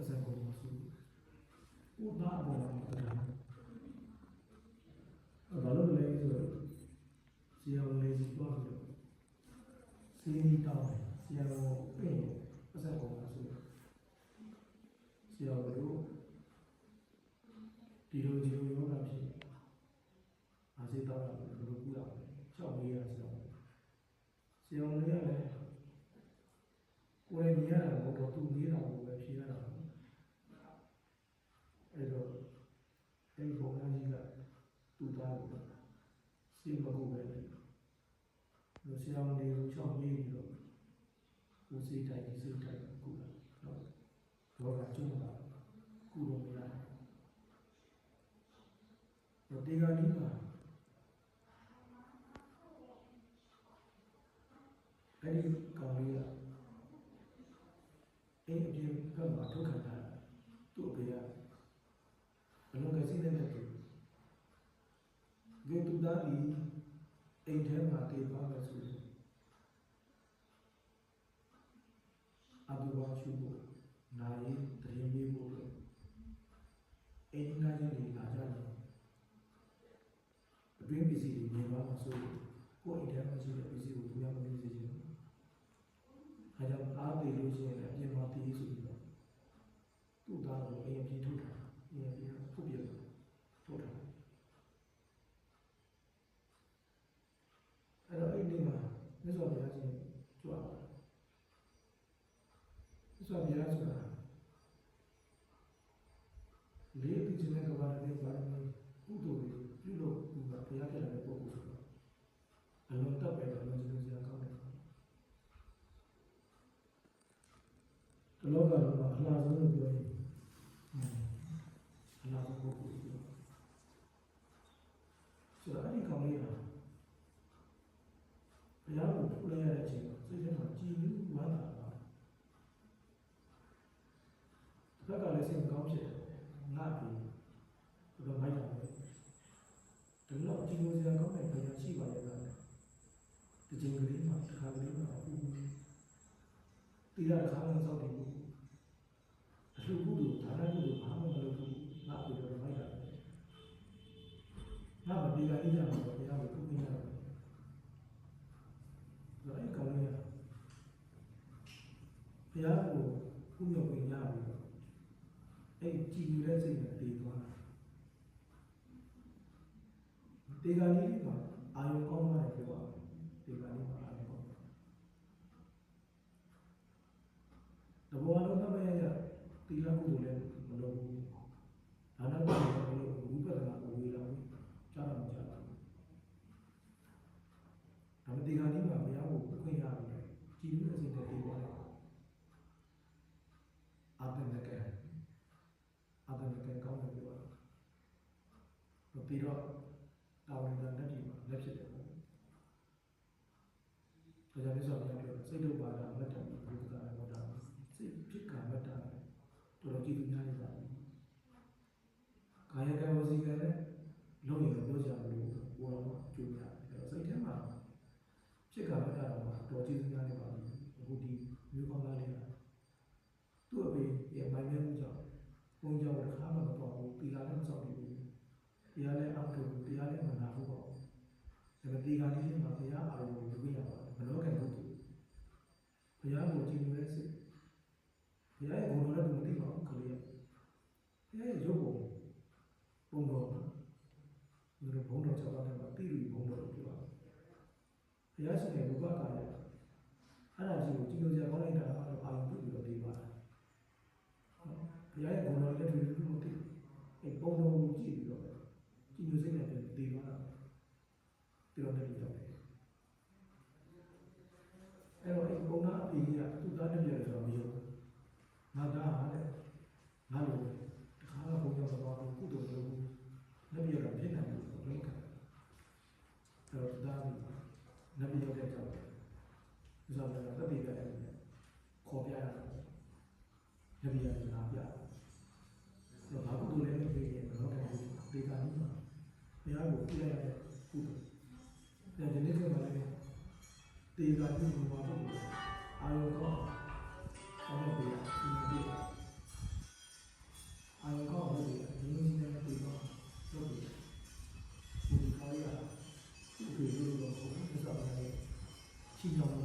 ပတ်စံကုန်မှာဆိုဥဒါအပေါ်မှာပါတယ်အဲ့ဘာလို့လဲဆိုတော့ဆရာဝန်လေးကြီးသွားပြီးတော့စီးနီတောင်းတယ်ဆရာဝန်ပြင်ပတ်စံကုန်မှာဆိုဆရာဝန်တို့ဒီလိုဒီလိုယောဂဖြစ်အာစိတောင်းတာဘယ်လိုကူရလဲချောက်လေးရဆရာဝန်ဆရာဝန်လေးကလည်းကိုယ်ရည်ရတာတော့သူနေတာကိုပဲဖြေရတာအဲ့တော့ အဲ့ဒီဘုံသားကြီးကသူ့သားကိုစိတ်မကုပဲလေလူဆရာဝန်တွေကိုချောက်ပြီးပြီးတော့ကိုယ်စိတ်တိုင်းစိတ်တိုင်းကုလာနော်ဘောကကျုံလာကုလို့မရဘူးဒီကနေ့မှာအဲ့ဒီကောင်လေးကအဲ့အပြင်ကမှထုတ်ခံတာသူ့အဖေကဘ လုံးကစိတ်နဲ့တူဒီတူတာဒီအိမ်ထဲမှာတည်သွားမယ်ဆိုရင်အတူပါရှုဖို့နာရီတရင်ပေးဖို့လို့အိမ်နာချင်းလေးလာကြတယ်အတွင်းပစ္စည်းတွေနေပါမှာဆိုရင်ကိုယ့်အိမ်ထဲမှာရှိတဲ့ပစ္စည်းကိုသူများမသိစေချင်ဘူး အဲကြောင့်အားသေးလို့ရှိရင်လည်းအပြင်မှာတည်ဆိုပြီးတော့သူ့သားကိုအရင်ပြေထုတ်တာအရင်ပြေထုတ်ပြထုတ်တာအဲ့တော့အဲ့ဒီမှာမြတ်စွာဘုရားရှင်ကြွားတာမြတ် စွာဘုရားဆိုတာလေးပြီးခြင်းနဲ့ကဘာနဲ့ဘာနဲ့ကုသိုလ်တွေပြုလို့သူကဘုရားပြတဲ့ပုဂ္ဂိုလ်ဆိုတော့အလုံးတက်ပဲအလုံးစုံစရာကောင်းတယ်တလောကလုံးမှာအလားဆုံးလို့ပြောရင်အလားဆုံးပုဂ္ဂိုလ်ပြောဆိုတော့အဲ့ဒီကောင်လေးကဘုရားကိုဖူးလိုက်ရတဲ့အချိန်မှာစိတ်ထဲမှာကြည်နူးဝမ်းသာ တာတစ်ခါကလည်းစိတ်မကောင်းဖြစ်တယ်ငါပြီဘယ်လိုမိုက်တာလဲဒီလောက်ကြည်နူးစရာကောင်းတဲ့ဘုရားရှိပါရဲ့လားဒီချိန်ကလေးမှာတစ်ခါကလေးမှာဦးတိရခါလုံးစောင့်နေဘူးအလှကုသိုလ်ဒါနကုသိုလ်ဘာမှမလုပ်ဘူးငါ့ကိုတော့မိုက်တာပဲငါမပြေတာအိကြမှာတော့ ဘုရားကိုပြုမိရတယ်ဒါအဲ့ကောင်လေးကဘုရားကိုပြုမြောက်ဝင်ရပြီးတော့အဲ့ကြည်ယူတဲ့စိတ်နဲ့တည်သွားတာဒီကနေ့မှာအာယုံကောင်းမှလည်းပြောရမယ်ဒီကနေ့မှာအာယုံကောင်းတဘောလုံးကမရရသီလကုသိုလ်လည်းမလုပ်ဘူးဒါနကုသိုလ်လည်းမလုပ်ဘူးဝိပဿနာကိုဝေးလာဘူးကြားတော့မကြားဘူးဒါပေမဲ့ဒီကနေ့မှာဘုရားကိုခွင့်ရပြီကြည်လို့တဲ့စိတ်နဲ့ပြီးသွားတယ်အာတနကဲအာတနကဲကောင်းတယ်ပြောတာပြီးတော့တာဝန်ကလက်ဒီမှာလက်ဖြစ်တယ်ပေါ့ဒါ ကြောင့်မြတ်စွာဘုရားပြောစိတ်တို့ပါတာမတ္တဘုရားကမောတာစိတ်ဖြစ်ကမတ္တတော်တော်ကြည့်သူများနေပါဘူး။ကာယကံဝစီကံလည်းလုံးရင်ပြောကြမလို့ဘောတော့ကြိုးရတယ်။အဲစိတ်ထဲမှာဖြစ်ကမတ္တတော့တော်ကြည့်သူများနေပါဘူး။အခုဒီမျိုးကောင်းသားလေးကသူ့အဖေရဲ့မိုင်းမဲမှုကြောင့်ပုံကြောင့်တစ်ခါမှမပေါ်ဘူး။တီလာလည်းမစောင့်ဘူး။တရားလည်းအောက်ထုတ်ဘူး။တရားလည်းမနာဘူးပေါ့။ ဒါပေမဲ့ဒီကနေ့မှာဘုရားအာရုံကိုယူရပါတယ်။ဘလောကံဘုဒ္ဓဘုရားကိုကြည်နေတဲ့စိတ်ဘုရားရဲ့ဘုံတော်လည်းသူမသိပါဘူးခလေးဘုရားရဲ့ရုပ်ပုံဘုံတော်ဒီလိုဘုံတော်၆ပါးထဲမှာတိရိဘုံတော်လို့ပြောတာဘုရားရှင်ရဲ့ဘုရားကာယအဲ့ဒါကြီးကိုကြည်လို့ကြကောင်းလိုက်တာတော့အာရုံပြုပြီးတော့ဒီပါဘုရားရဲ့ဘုံတော်လည်းသူသူမသိအဲ့ဘုံတော်ကိုကြည့်ပြီးတော့ကြည်လို့စိတ်နဲ့ဒီပါတာဒီတော့တည်းပြောတ ယ် တေသာပြုလို့ပါပေါ့အာရုံကောဘာလို့ဒီလိုဒီအာရုံကောဘာလို့ဒီလိုဒီလိုတေသာလုပ်ပြီးဒီခါရဒီလိုလုပ်ဖို့ဒီကဘာလဲချင်းကြောင့်